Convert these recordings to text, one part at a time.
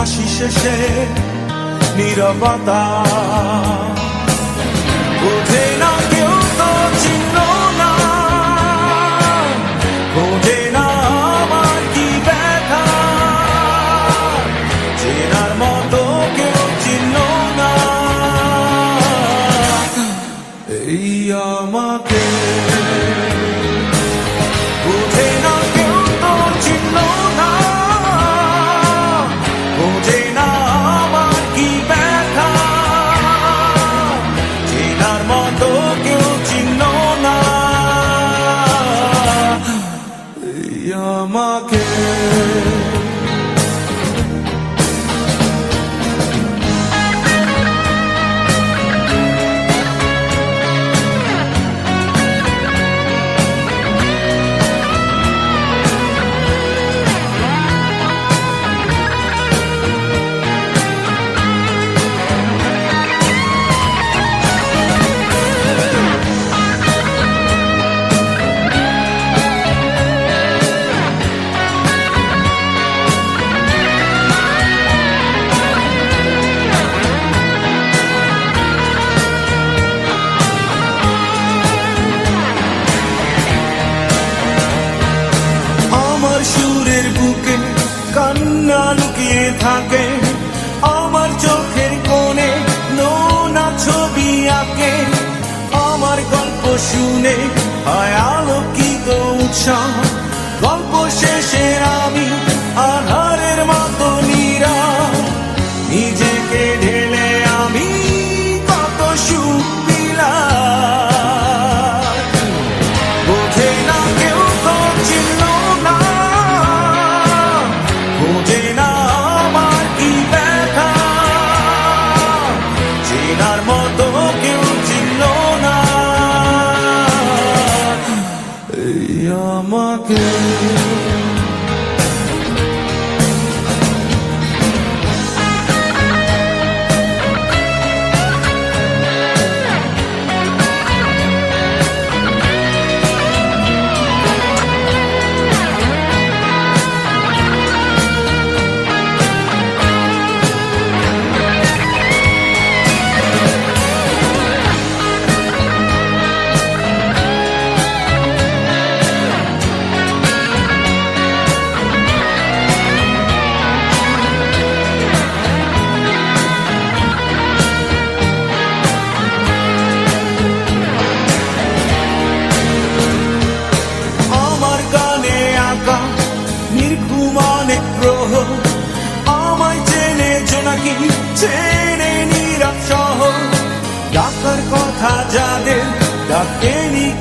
হাসি শেষে নীরবতা। বোঝে আমাকে বুকে কান্না লুকিয়ে থাকে। আমার চোখের কোণে নোনা ছবি আঁকে। আমার গল্প শুনে হয় আলোকিত উৎসাহ আমাকে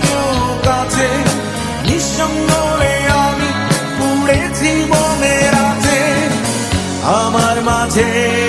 কেউ কাছে আমার মাঝে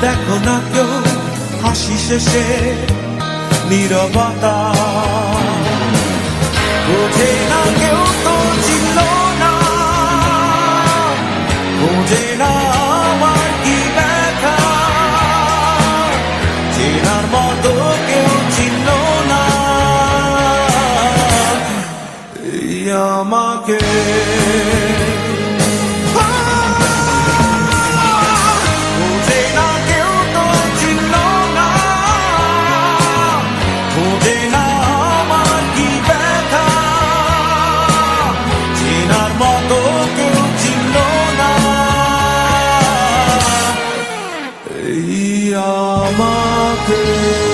দেখো না কেউ, হাসি শেষে নিরবতা। বোঝে না কেউ তো চিনল না। বোঝে না আমার কি মতো কেউ না। আমাকে